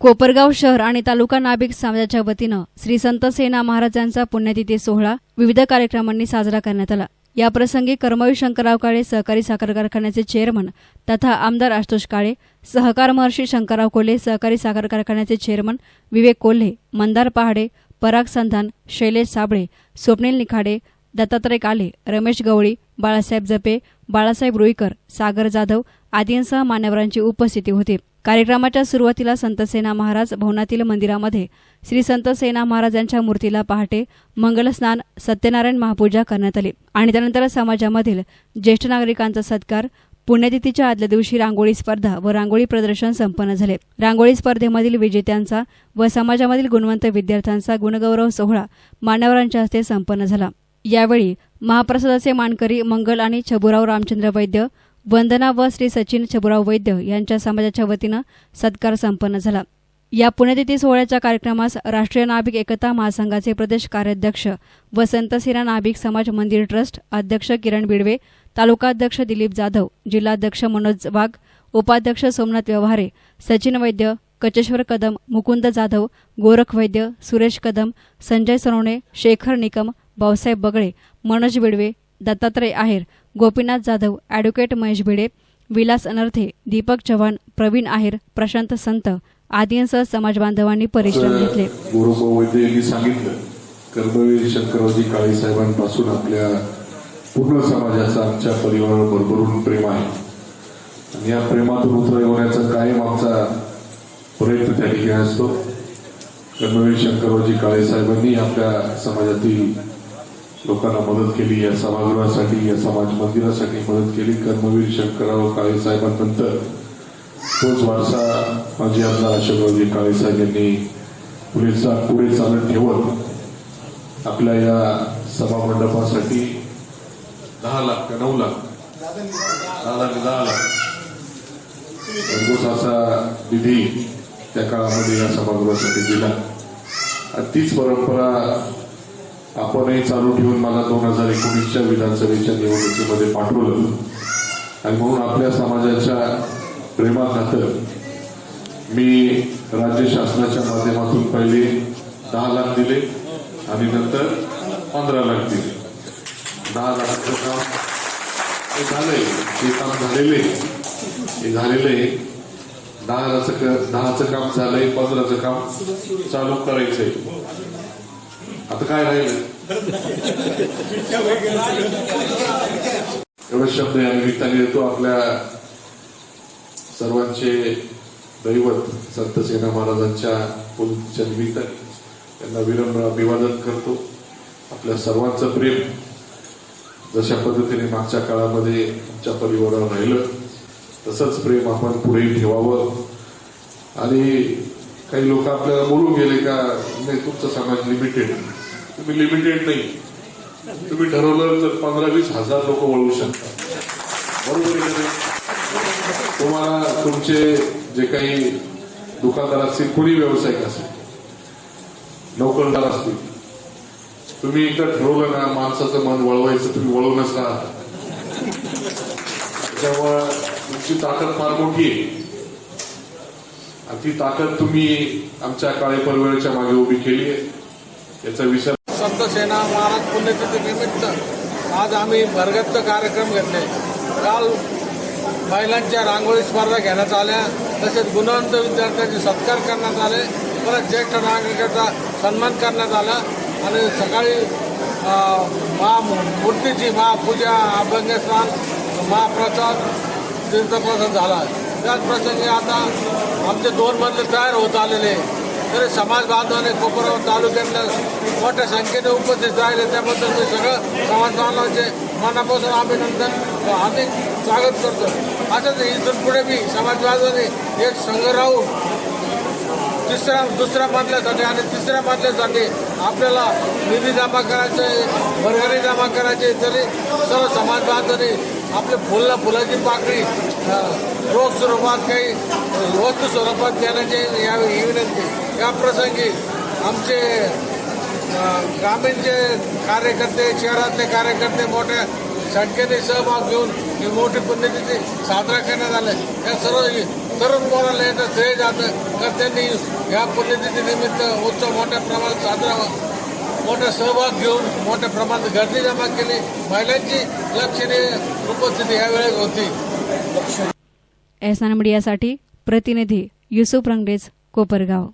कोपरगाव शहर आणि तालुका नाभिक समाजाच्या वतीनं श्री संत सेना महाराजांचा पुण्यतिथी सोहळा विविध कार्यक्रमांनी साजरा करण्यात आला. याप्रसंगी कर्मवीर शंकरराव काळे सहकारी साखर कारखान्याचे चेअरमन तथा आमदार आशुतोष काळे सहकार महर्षी शंकरराव कोल्हे सहकारी साखर कारखान्याचे चेअरमन विवेक कोल्हे मंदार पहाडे पराग संधान शैलेश साबळे स्वप्नील निखाडे दत्तात्रय काले रमेश गवळी बाळासाहेब जपे बाळासाहेब रुईकर सागर जाधव आदींसह मान्यवरांची उपस्थिती होती. कार्यक्रमाच्या सुरुवातीला संतसेना महाराज भवनातील मंदिरामध्ये श्री संत सेना महाराजांच्या मूर्तीला पहाटे मंगलस्नान सत्यनारायण महापूजा करण्यात आली. आणि त्यानंतर समाजामधील ज्येष्ठ नागरिकांचा सत्कार पुण्यतिथीच्या आदल्या दिवशी रांगोळी स्पर्धा व रांगोळी प्रदर्शन संपन्न झाले. रांगोळी स्पर्धेमधील विजेत्यांचा व समाजामधील गुणवंत विद्यार्थ्यांचा गुणगौरव सोहळा मान्यवरांच्या हस्ते संपन्न झाला. यावेळी महाप्रसादाचे मानकरी मंगल आणि छबुराव रामचंद्र वैद्य वंदना व श्री सचिन छबुराव वैद्य यांच्या समाजाच्या वतीनं सत्कार संपन्न झाला. या पुण्यतिथी सोहळ्याच्या कार्यक्रमास राष्ट्रीय नाभिक एकता महासंघाचे प्रदेश कार्याध्यक्ष व सिरा नाभिक समाज मंदिर ट्रस्ट अध्यक्ष किरण बिडवे तालुकाध्यक्ष दिलीप जाधव जिल्हाध्यक्ष मनोज वाघ उपाध्यक्ष सोमनाथ व्यवहारे सचिन वैद्य कचेश्वर कदम मुकुंद जाधव गोरख वैद्य सुरेश कदम संजय सोनवणे शेखर निकम भाऊसाहेब बगळे मनोज बिडवे दत्तात्रय आहेर गोपीनाथ जाधव ॲडव्होकेट महेश भिडे विलास अनर्थे दीपक चव्हाण प्रवीण आहेर प्रशांत संत आदींसह समाज बांधवांनी परिश्रम घेतले. यांनी सांगितलं कर्मवीर शंकररावजी काळे साहेबांपासून आपल्या पूर्ण समाजाचा आमच्या परिवारावर भरभरून प्रेम आहे. आणि या प्रेमातून होण्याचा कायम आमचा प्रयत्न त्या ठिकाणी असतो. कर्मवीर शंकररावजी काळे साहेबांनी आपल्या समाजातील लोकांना मदत केली या सभागृहासाठी या समाज मंदिरासाठी मदत केली. कर्मवीर शंकरराव काळे साहेबांनंतर तोच वारसा माजी आमदार अशोकरावजी काळे साहेब यांनी पुढेचा पुढे चालत ठेवत आपल्या या सभामंडपासाठी दहा लाख का नऊ लाख? दहा लाख दहा लाख? भरघोस असा निधी त्या काळामध्ये या सभागृहासाठी दिला. आणि तीच परंपरा आपणही चालू ठेवून मला दोन हजार एकोणीसच्या विधानसभेच्या निवडणुकीमध्ये पाठवलं. आणि म्हणून आपल्या समाजाच्या प्रेमाखातर मी राज्य शासनाच्या माध्यमातून पहिले दहा लाख दिले आणि नंतर पंधरा लाख दिले. दहा लाखाचं काम हे झालंय हे काम झालेले हे झालेलं आहे. दहाचं क- दहाचं काम झालंय पंधराचं काम चालू करायचंय. आता काय राहिलं? एवढे शब्द या निमित्ताने येतो आपल्या सर्वांचे दैवत संत सेना महाराजांच्या पुलच्या निमित्ताने. त्यांना विनम्र अभिवादन करतो. आपल्या सर्वांचं प्रेम जशा पद्धतीने मागच्या काळामध्ये आमच्या परिवारावर राहिलं तसंच प्रेम आपण पुढेही ठेवावं. आणि काही लोक आपल्याला बोलून गेले का नाही तुमचा समाज लिमिटेड तुम्ही लिमिटेड नाही. तुम्ही ठरवलं तर पंधरा वीस हजार लोक वळवू शकता बरोबर तुम्हाला तुमचे जे काही दुकानदार असतील कुणी व्यावसायिक असेल नोकरदार असतील तुम्ही एकदा ठरवलं ना माणसाचं मन वळवायचं तुम्ही वळवूनच राहता त्यामुळं तुमची ताकद फार मोठी आहे. आणि ती ताकद तुम्ही आमच्या काळे परवेळच्या मागे उभी केली आहे. याचा विचार संत सेना महाराज पुण्यतिथी निमित्त आज आम्ही भरगच्च कार्यक्रम घेतले. काल महिलांच्या रांगोळी स्पर्धा घेण्यात आल्या. तसेच गुणवंत विद्यार्थ्यांचे सत्कार करण्यात आले. परत ज्येष्ठ नागरिकांचा सन्मान करण्यात आला. आणि सकाळी मूर्तीची महापूजा अभ्यंगस्नान महाप्रसाद तीर्थप्रसाद झाला. त्याच प्रसंगी आता आमचे दोन मजले तयार होत आलेले. आहे. तरी समाज बांधवाने कोपराव तालुक्यातल्या मोठ्या संख्येने उपस्थित राहिले. त्याबद्दल मी सगळं समाज बांधवांचे मनापासून अभिनंदन हार्दिक स्वागत करतो. असंच इथून पुढे मी समाज बांधवाने एक संघ राहून तिसऱ्या दुसऱ्या मजल्यासाठी आणि तिसऱ्या मजल्यासाठी आपल्याला निधी जमा करायचे वर्गणी जमा करायचे तरी सर्व समाज बांधवांनी आपले फुलला फुलाची पाकळी रोज रोख स्वरूपात काही वस्तू स्वरूपात देण्याची यावेळी ही विनंती. या प्रसंगी आमचे ग्रामीणचे कार्यकर्ते शहरातले कार्यकर्ते मोठ्या संख्येने सहभाग घेऊन ही मोठी पुण्यतिथी साजरा करण्यात आले. या सर्व तरुण पोराला याचं श्रेय जातं तर त्यांनी या पुण्यतिथीनिमित्त उत्सव मोठ्या प्रमाणात साजरा मोठा सहभाग घेऊन मोठ्या प्रमाणात गर्दी जमा केली. महिलांची लक्षणीय उपस्थिती यावेळेस होती. एस मीडियासाठी प्रतिनिधी युसुफ रंगडेज कोपरगाव.